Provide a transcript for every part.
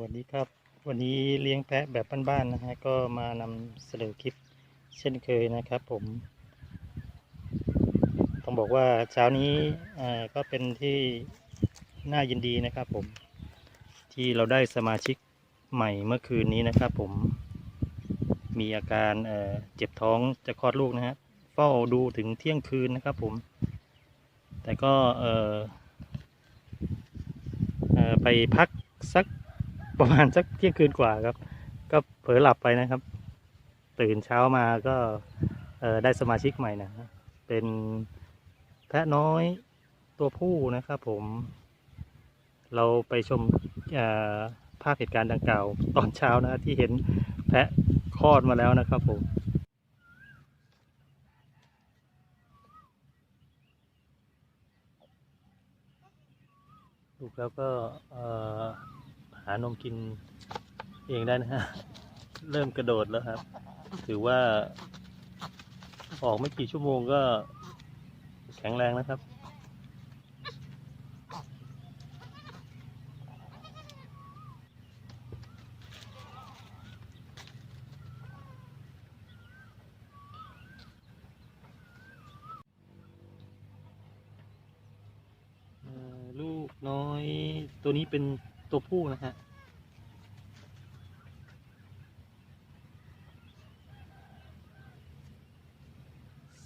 วัสดีครับ วันนี้เลี้ยงแพะแบบบ้านๆนะฮะก็มานำเสนอคลิปเช่นเคยนะครับผม ต้องบอกว่าเช้านี้ก็เป็นที่น่ายินดีนะครับผม ที่เราได้สมาชิกใหม่เมื่อคืนนี้นะครับผม มีอาการเเจ็บท้องจะคลอดลูกนะฮะเฝ้าดูถึงเที่ยงคืนนะครับผม แต่ก็ไปพักสัก ประมาณสักเที่ยงคืนกว่าครับ ก็เผลอหลับไปนะครับ ตื่นเช้ามาก็ได้สมาชิกใหม่นะเป็นแพะน้อยตัวผู้นะครับผม เราไปชมภาพเหตุการณ์ดังกล่าว ตอนเช้านะที่เห็นแพะคลอดมาแล้วนะครับผมลูกแล้วก็ หานมกินเองได้นะฮะ เริ่มกระโดดแล้วครับ ถือว่า ออกไม่กี่ชั่วโมงก็แข็งแรงนะครับ ลูกน้อยตัวนี้เป็น ตัวผู้นะฮะ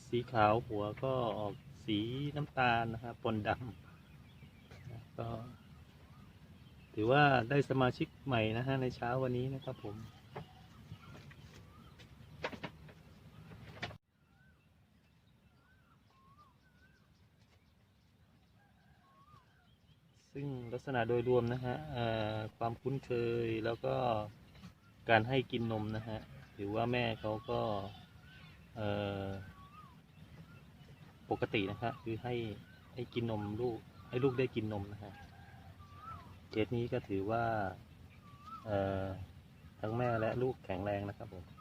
สีขาวหัวก็ออกสีน้ำตาลนะครับปนดำก็ ถือว่าได้สมาชิกใหม่นะฮะในเช้าวันนี้นะครับผม ซึ่งลักษณะโดยรวมนะฮะความคุ้นเคยแล้วก็การให้กินนมนะฮะถือว่าแม่เขาก็ปกตินะฮะคือให้ให้กินนมลูกให้ลูกได้กินนมนะฮะเคสนี้ก็ถือว่าทั้งแม่และลูกแข็งแรงนะครับผม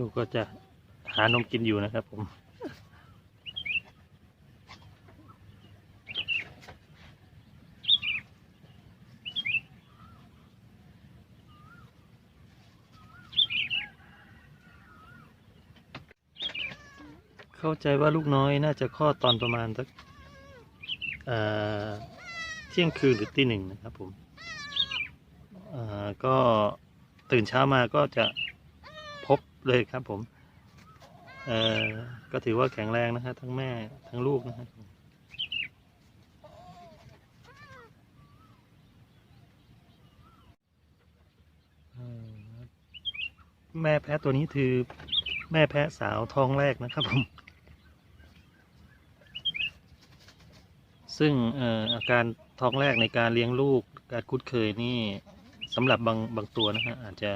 ลูกก็จะหานมกินอยู่นะครับผม เข้าใจว่าลูกน้อยน่าจะคลอดตอนประมาณสักเอ่อเที่ยงคืนหรือตีหนึ่งนะครับผมเอ่อก็ตื่นเช้ามาก็จะ เลยครับผม เอ่อ ก็ถือว่าแข็งแรงนะฮะทั้งแม่ทั้งลูกนะฮะแม่แพะตัวนี้คือแม่แพะสาวท้องแรกนะครับผม ซึ่งอออาการท้องแรกในการเลี้ยงลูก การคุ้นเคยนี่สำหรับบางบางตัวนะฮะอาจจะ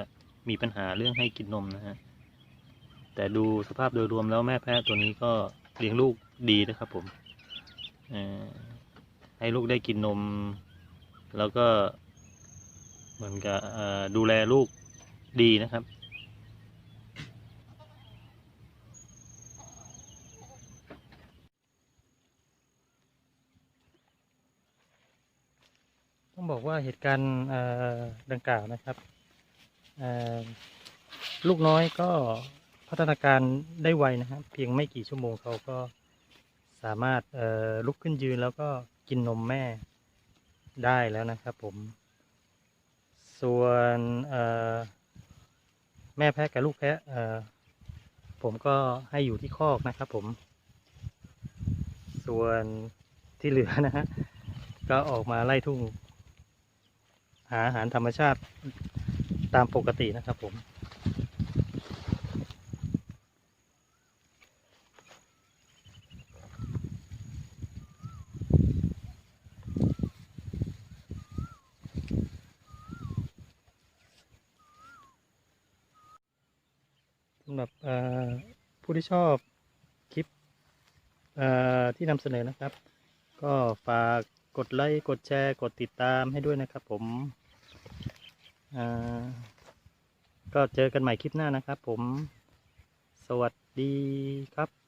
มีปัญหาเรื่องให้กินนมนะฮะ แต่ดูสภาพโดยรวมแล้วแม่แพะตัวนี้ก็เลี้ยงลูกดีนะครับผมให้ลูกได้กินนม แล้วก็เหมือนกับดูแลลูกดีนะครับ ต้องบอกว่าเหตุการณ์ดังกล่าวนะครับ ลูกน้อยก็ พัฒนาการได้ไวนะครับเพียงไม่กี่ชั่วโมงเขาก็สามารถลุกขึ้นยืนแล้วก็กินนมแม่ได้แล้วนะครับผม ส่วนแม่แพะกับลูกแพะผมก็ให้อยู่ที่คอกนะครับผม ส่วนที่เหลือนะฮะก็ออกมาไล่ทุ่ง หาอาหารธรรมชาติตามปกตินะครับผมำหรับผู้ที่ชอบคลิปที่นำเสนอนะครับ ก็ฝากกดไลค์กดแชร์ กดติดตามให้ด้วยนะครับผมก็เจอกันใหม่คลิปหน้านะครับผม สวัสดีครับ